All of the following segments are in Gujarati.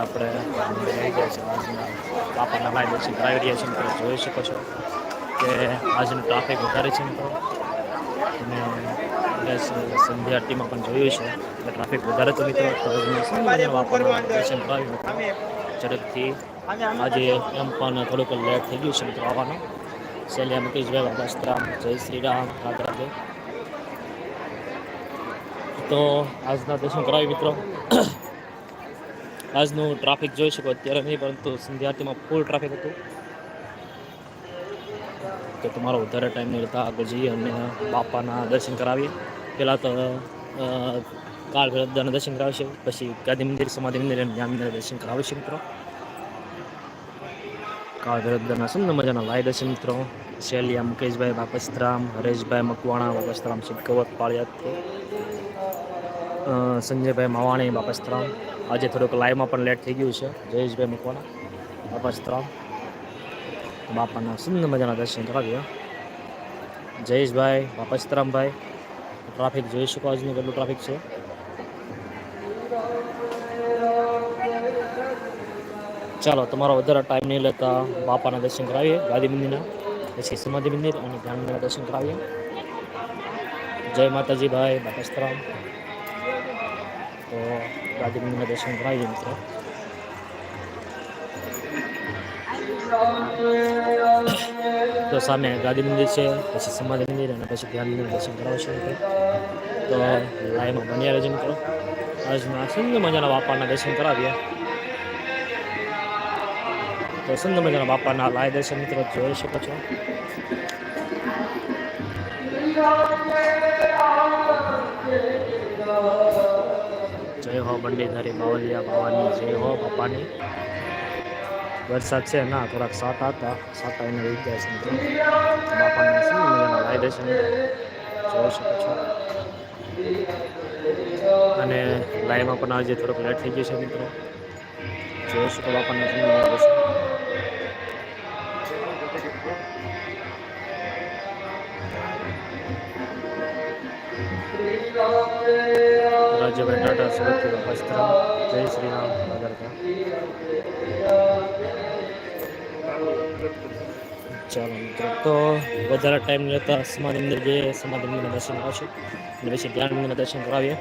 અત્યારે આપણે બાપાના લાઈ દર્શન કરાવી રહ્યા છીએ મિત્રો જોઈ શકો છો કે આજનું ટ્રાફિક વધારે છે મિત્રો. અને સંધ્યા આરતીમાં પણ જોયું છે એટલે ટ્રાફિક વધારે તો મિત્રો. દર્શન કરાવ્યું ઝડપથી આજે એમ પણ થોડુંક લેટ થઈ ગયું છે મિત્રો આવવાનું. શૈલ્યા મુકેશભાઈ બાબાસ્તરામ જય શ્રી રામ રાધે. તો આજના દર્શન કરાવી મિત્રો. આજનું ટ્રાફિક જોઈ શકો, અત્યારે નહીં, પરંતુ સંધ્યાર્થીમાં ફૂલ ટ્રાફિક હતું. તો તમારો વધારે ટાઈમ નહીં લેતા, આગળ જઈએ અને બાપાના દર્શન કરાવીએ. પહેલાં તો કાળ ભૈરવદાના દર્શન કરાવશે, પછી ગાંધી મંદિર, સમાધિ મંદિર અને જ્ઞાન મંદિર દર્શન કરાવશે મિત્રો. કાળ ભૈરવદાના સુંદર મજાના લાય દર્શન મિત્રો. શૈલિયા, મુકેશભાઈ બાપસ્તરામ હરેશભાઈ, મકવાણા બાપસ્તરામ શિવકવત પાળિયાદથી સંજયભાઈ, માવાણી બાપસ્તરામ આજે થોડુંક લાઈવમાં પણ લેટ થઈ ગયું છે. જયેશભાઈ મકવાણા ત્રણ. બાપાના સુંદર મજાના દર્શન કરાવ્યા જયેશભાઈ બાપસ્તરામભાઈ ટ્રાફિક જોઈ શકો આજનું કેટલું ટ્રાફિક છે. ચાલો, તમારો વધારે ટાઈમ નહીં લેતા બાપાના દર્શન કરાવીએ ગાંધી મંદિરના, પછી સમાધિ મંદિર અને ધ્યાન દર્શન કરાવીએ. જય માતાજી ભાઈ બાપસ્તરામ તો ગાંધી મંદિરના દર્શન કરાવીએ મિત્રો. તો સામે ગાંધી મંદિર છે, પછી સમાધિ મંદિર અને પછી ધ્યાન મંદિર દર્શન કરાવશે તો લાઈવમાં બન્યા રહેજો મિત્રો. આજના સુંદર મજાના બાપાના દર્શન કરાવ્યા તો સુંદર મજાના બાપાના લાય દર્શન મિત્રો જોઈ શકો છો. જય હો બંડીધારી બાવલિયા બાવાની જય હો બાપાની. વરસાદ છે, ના, થોડાક સાટા હતા, સાટા એને રહી ગયા છે બાપાને શું મજાના લાય દર્શન જોઈ શકો છો. અને લાઈવમાં પણ આજે થોડોક લેટ થઈ ગયું છે મિત્રો. જોઈ શકો બાપાને શું મજાના દર્શન રાજ્યભાઈ ટાટા સુરતથી વસ્ત્રામ જય શ્રી રામ બદરકા ચાલો મિત્રો તો વધારે ટાઈમ લેતા સમાધિ મંદિર જઈએ સમાધિ મંદિરના દર્શન આવશે અને પછી ધ્યાન મંદિરના દર્શન કરાવીએ.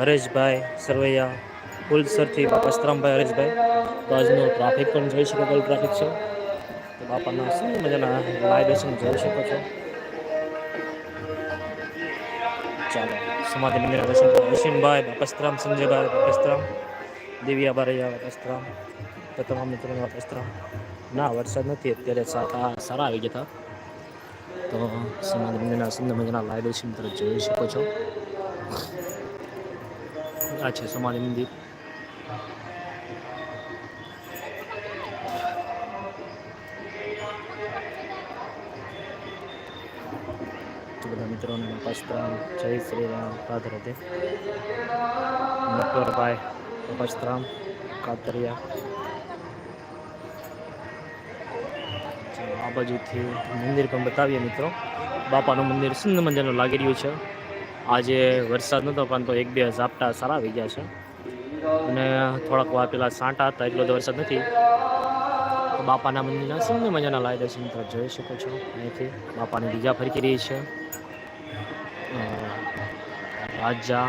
હરેશભાઈ, સરવૈયા ફૂલસરથી વસ્ત્રામભાઈ, હરેશભાઈ. તો આજનું ટ્રાફિક પણ જોઈ શકો કેટલું ટ્રાફિક છે. તો બાપાના સુંદર મજાના લાય દર્શન જોઈ શકો છો. ચાલો. સમાધિ મંદિર કરો અશ્વિનભાઈ બાપસ્તરામ સંજયભાઈ બાપસ્તરામ દિવ્યા બારૈયા બાપસ્તરામ તો તમામ મિત્રોને બાપસ્તરામ ના, વરસાદ નથી. અત્યારે સારા સારા આવી ગયા તો સમાધિ મંદિરના સુંદર મજાના લાઈવ દર્શન તરફ જોઈ શકો છો. આ છે સમાધિ મંદિર. મિત્રોને પસ્ત્રામ જય શ્રી રામ રાધે મકરભાઈ પસ્ત્રામ કાતરિયા. આ બાજુથી મંદિર પણ બતાવીએ મિત્રો. બાપાનું મંદિર સુંદર મજાનું લાગી રહ્યું છે. આજે વરસાદ નહોતો પણ તો એક બે ઝાપટા સારા આવી ગયા છે. અને થોડાક વાર પેલા સાંટા હતા, એટલો તો વરસાદ નથી. બાપાના મંદિરના સુંદર મજાના લાગે છે મિત્રો. જોઈ શકો છો અહીંથી બાપાની બીજા ફરકી રહી છે. રાજા,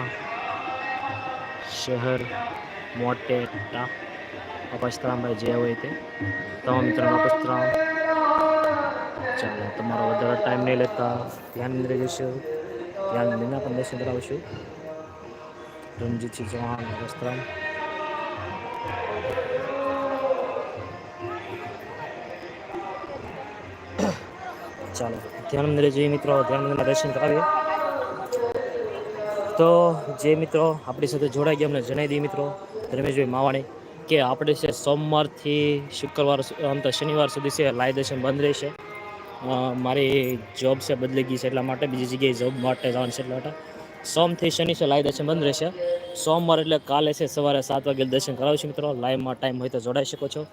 શહેર મોટેટા અપસ્તરામભાઈ જે હોય તે. તમામ મિત્રો અપસ્તરામ ચાલો, તમારો વધારે ટાઈમ નહીં લેતા. ધ્યાન મંદિરે જઈશું. ધ્યાન મંદિરના પણ દર્શન કરાવશું. રણજીતસિંહ ચૌહાણ અપસ્તરામ ચાલો, ધ્યાન મંદિરે જઈએ મિત્રો. ધ્યાન મંદિરના દર્શન કરાવીએ. તો જે મિત્રો આપણી સાથે જોડાઈ ગયા, અમને જણાવી દઈએ મિત્રો, રમેશભાઈ માવાણી, કે આપણે છે સોમવારથી શુક્રવાર આમ તો શનિવાર સુધી છે, લાય દર્શન બંધ રહેશે. મારી જોબ છે બદલી ગઈ છે એટલા માટે, બીજી જગ્યાએ જોબ માટે જવાનું છે એટલા માટે. સોમથી શનિ છે, લાય દર્શન બંધ રહેશે. સોમવાર એટલે કાલે છે, સવારે સાત વાગે દર્શન કરાવશું મિત્રો, લાઈવમાં ટાઈમ હોય તો જોડાઈ શકો છો.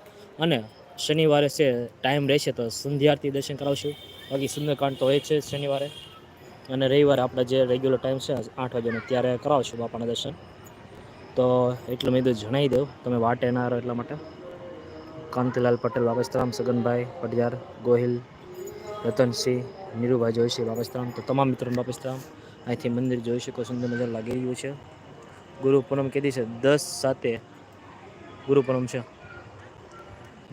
અને શનિવારે છે, ટાઈમ રહેશે તો સંધ્યારથી દર્શન કરાવશું બાકી સુંદરકાંડ તો હોય છે શનિવારે. અને રવિવારે આપણે જે રેગ્યુલર ટાઈમ છે આઠ વાગ્યાનો, ત્યારે કરાવશું બાપાના દર્શન. તો એટલું મેં તો જણાવી દઉં, તમે વાટે ના રહો એટલા માટે. કાંતિલાલ પટેલ, બાબસ્તરામ, સગનભાઈ પટિયાર, ગોહિલ, રતનસિંહ, નીરુભાઈ જોઈશે બાબસ્તરામ. તો તમામ મિત્રો બાબસ્તરામ, અહીંથી મંદિર જોઈ શકો, સુંદર નજર લાગી રહ્યું છે. ગુરુ પૂનમ કીધી છે, દસ સાતે ગુરુ પૂનમ છે.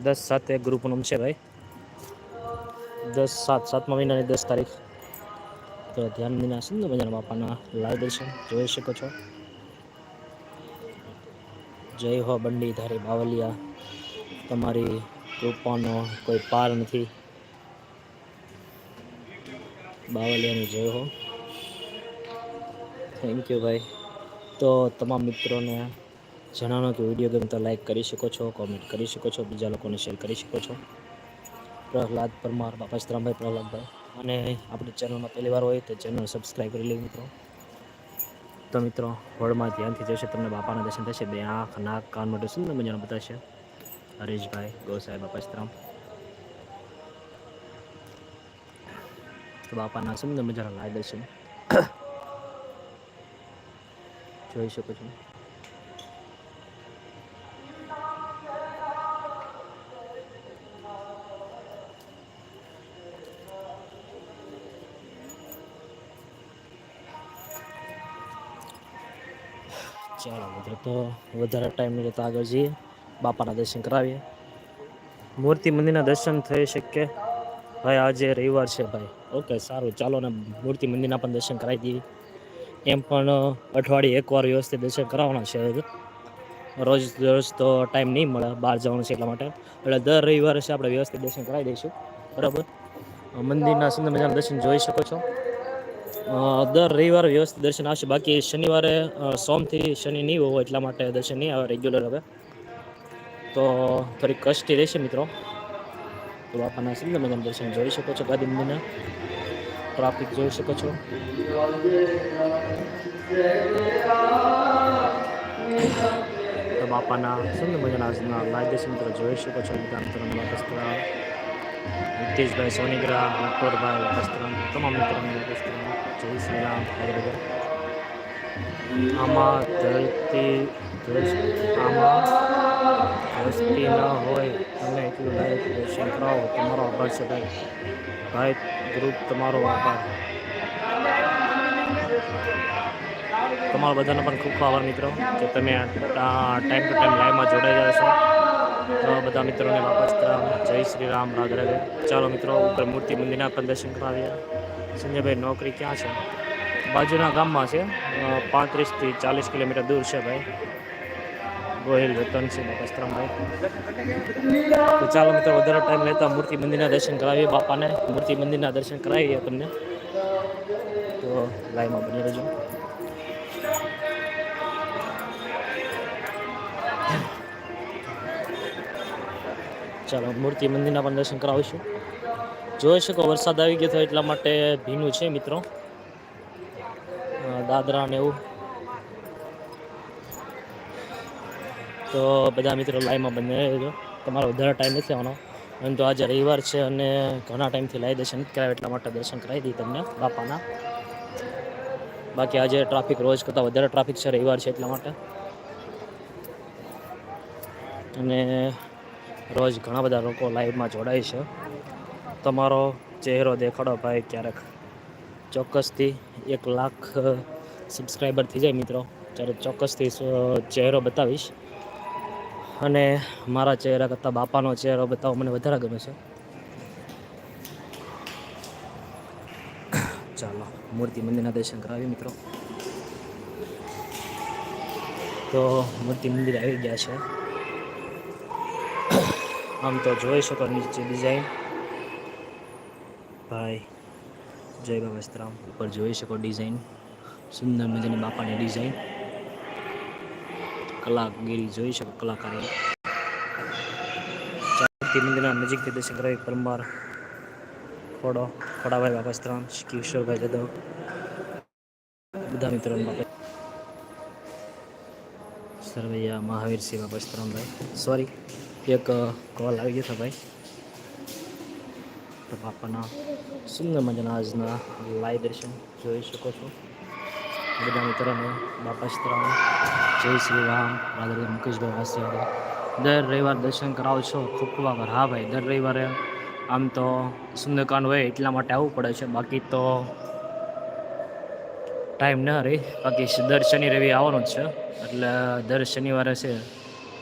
દસ સાતે ગુરુ પૂનમ છે ભાઈ. દસ સાત, સાતમા મહિનાની દસ તારીખ. તો ધ્યાન વિના સુંદર મજાના બાપાના લાઈવ દર્શન જોઈ શકો છો. જય હો બંડી ધારી બાવલિયા. તમારી કૃપાનો કોઈ પાર નથી. બાવલિયાની જય હો. થેન્ક યુ ભાઈ. તો તમામ મિત્રોને જણાવો કે વીડિયો ગમે તો લાઈક કરી શકો છો કોમેન્ટ કરી શકો છો, બીજા લોકોને શેર કરી શકો છો. પ્રહલાદ પરમાર, બાપા શ્રામભાઈ પ્રહલાદભાઈ. અને આપણી ચેનલમાં પહેલી વાર હોય તો ચેનલ સબસ્ક્રાઈબ કરી લેવી મિત્રો. તો મિત્રો, હોળમાં ધ્યાનથી જશે, તમને બાપાના દર્શન થશે. બે આંખ, નાક, કાન માટે સુંદર મજાનું બતાવશે હરેશભાઈ ગૌસાહેબ બાપાસ્તરામ તો બાપાના સુંદર મજાના લાય દર્શન જોઈ શકો છો. મિત્રો, તો વધારે ટાઈમ નહીં તો આગળ જઈએ. બાપાના દર્શન કરાવીએ. મૂર્તિ મંદિરના દર્શન થઈ શકે. ભાઈ, આજે રવિવાર છે ભાઈ. ઓકે સારું. ચાલો ને મૂર્તિ મંદિરના પણ દર્શન કરાવી દઈએ. એમ પણ અઠવાડિયે એકવાર વ્યવસ્થિત દર્શન કરાવવાના છે રોજ રોજ તો ટાઈમ નહીં મળે બહાર જવાનું છે એટલા માટે. એટલે દર રવિવારે છે આપણે વ્યવસ્થિત દર્શન કરાવી દઈશું. બરાબર? મંદિરના સુંદર મજાના દર્શન જોઈ શકો છો. દર રવિવારે વ્યવસ્થિત દર્શન આવશે. બાકી શનિવારે સોમથી શનિ નહીં હોય, એટલા માટે દર્શન નહીં આવે રેગ્યુલર હવે. તો થોડીક કષ્ટી રહેશે મિત્રો. તો બાપાના સુંદર મજાના દર્શન જોઈ શકો છો ગાંધી મંદિરના ટ્રાફિક જોઈ શકો છો. તો બાપાના સુંદર મજાના આજના લાઈવ દર્શન મિત્રો જોઈ શકો છો. મિત્રો નીતિશભાઈ સોનીગ્રા નટવરભાઈ વસ્ત્રમ તમામ મિત્રોને વસ્ત્રમ જય શ્રી રામ હરે આમાં ધરતી આમાં દ્રષ્ટિ ન હોય તમે એટલું લાઈવ દર્શન કરાવો તમારો આભાર છે ભાઈ ભાઈ ગ્રુપ તમારો આભાર તમારા બધાનો પણ ખૂબ ખૂબ આભાર મિત્રો કે તમે ટાઈમ ટુ ટાઈમ લાઈવમાં જોડાઈ જાય છો બધા મિત્રોને વાપસ રામ જય શ્રી રામ, રાધે રાધે. ચાલો મિત્રો, ઉપર મૂર્તિ મંદિરના પણ દર્શન કરાવીએ. સંજયભાઈ, નોકરી ક્યાં છે? બાજુના ગામમાં છે. પાંત્રીસથી ચાલીસ કિલોમીટર દૂર છે ભાઈ. ગોહિલ રતનસિંહ બાપસ્તરામભાઈ. તો ચાલો મિત્રો, વધારે ટાઈમ લેતા મૂર્તિ મંદિરના દર્શન કરાવીએ બાપાને. મૂર્તિ મંદિરના દર્શન કરાવીએ તમને. તો લાઈવમાં બની રહેજો. ચાલો, મૂર્તિ મંદિરના પણ દર્શન કરાવીશું. જોઈ શકો, વરસાદ આવી ગયો તો એટલા માટે ભીનું છે મિત્રો. દાદરા ને એવું. તો બધા મિત્રો લાઈવમાં બંને રહેજો તમારો વધારે ટાઈમ નથી આવવાનો. પરંતુ આજે રવિવાર છે અને ઘણા ટાઈમથી લાઈ દર્શન કરાવે એટલા માટે દર્શન કરાવી દઈએ તમને, બાપાના. બાકી આજે ટ્રાફિક રોજ કરતાં વધારે ટ્રાફિક છે, રવિવાર છે એટલા માટે. અને રોજ ઘણા બધા લોકો લાઈવમાં જોડાય છે. તમારો ચહેરો દેખાડો ભાઈ ક્યારેક. ચોક્કસથી એક લાખ સબસ્ક્રાઈબર થઈ જાય મિત્રો. ત્યારે ચોક્કસથી ચહેરો બતાવીશ. અને મારા ચહેરા કરતાં બાપાનો ચહેરો બતાવો, મને વધારે ગમે છે. ચાલો, મૂર્તિ મંદિરના દર્શન કરાવીએ મિત્રો. તો મૂર્તિ મંદિર આવી ગયા છે. આમ તો જોઈ શકો નીચે ડિઝાઇન ભાઈ, જય બાબા સ્તરામ ઉપર જોઈ શકો ડિઝાઇન સુંદર મજાની બાપાની ડિઝાઇન કલાકગીરી જોઈ શકો કલાકારો ચારતી મંદિરના નજીકથી દર્શન કરાવી પરમાર ખોડો, ખોડાભાઈ બાબસ્તરામ કિશોરભાઈ જદવ. બધા મિત્રો સરવૈયા મહાવીર સિંહ બાબા સ્તરામભાઈ સોરી એક કોલ આવી ગયો હતો ભાઈ. તો બાપાના સુંદર મજાના આજના લાઈવ દર્શન જોઈ શકો છો. બધા મિત્રોને બાપા સીતારામ જય શ્રી રામ. રાધા મુકેશભાઈ વાસિયા દર રવિવાર દર્શન કરાવો છો, ખૂબ ખૂબ આભાર. હા ભાઈ, દર રવિવારે આમ તો સુંદરકાંડ હોય એટલા માટે આવવું પડે છે. બાકી તો ટાઈમ ન રહી. બાકી દર શનિ રવિ આવવાનું જ છે. એટલે દર શનિવારે છે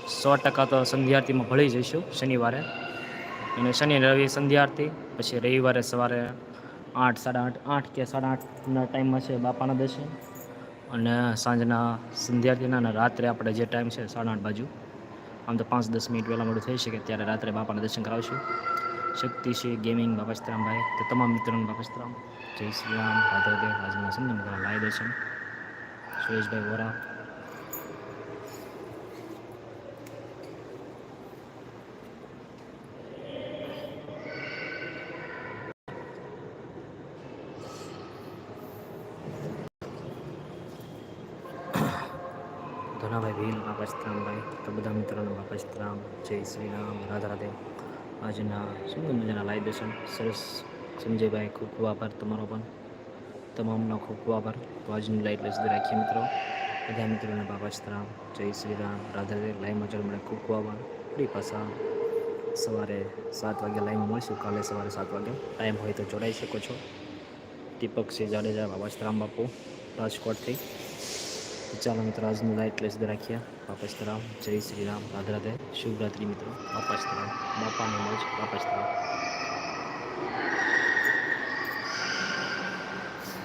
સો ટકા તો સંધ્યા આરતીમાં ભળી જઈશું શનિવારે. અને શનિ, રવિ સંધ્યાઆરતી પછી રવિવારે સવારે આઠ, સાડા આઠ આઠ કે સાડા આઠના ટાઈમમાં છે બાપાના દર્શન. અને સાંજના સંધ્યાઆરતીના અને રાત્રે આપણે જે ટાઈમ છે સાડા આઠ બાજુ. આમ તો પાંચ, દસ મિનિટ વહેલા મોડું થઈ શકે ત્યારે રાત્રે બાપાના દર્શન કરાવશું. શક્તિશ્રી ગેમિંગ બાપા સીતારામભાઈ તો તમામ મિત્રોને બાપા જય શ્રી રામ. રાધે રાજના સુંદર મજાના લાય દર્શન. સુરેશભાઈ વોરા. ધનાભાઈ ભીલ બાપાશ્રામભાઈ તો બધા મિત્રોને બાપાશ્રામ જય શ્રી રામ. રાધા રાધે. આજના સુંદર મજાના લાઈવ દર્શન સરસ. સંજયભાઈ, ખૂબ ખૂબ આભાર તમારો પણ. તમામનો ખૂબ ખૂબ આભાર. તો આજની લાઈટ લઈ સુધી રાખીએ મિત્રો. બધા મિત્રોને બાપાશ્રામ જય શ્રી રામ. રાધા રાધે. લાઈવમાં ચાલો મળે ખૂબ ખૂબ આભાર. ફરી પાછા સવારે સાત વાગે લાઈવમાં મળીશું. કાલે સવારે સાત વાગે ટાઈમ હોય તો જોડાઈ શકો છો. દીપકસિંહ જાડેજા બાબાશ્રામ બાપુ, રાજકોટથી. તો ચાલો મિત્રો, આજનું લાઈટ લેસ રાખીએ. બાપા સીતારામ જય શ્રી રામ. રાધરાધે રાધે. શુભરાત્રી મિત્રો. બાપા સીતારામ બાપાને મોજ. બાપા સીતારામ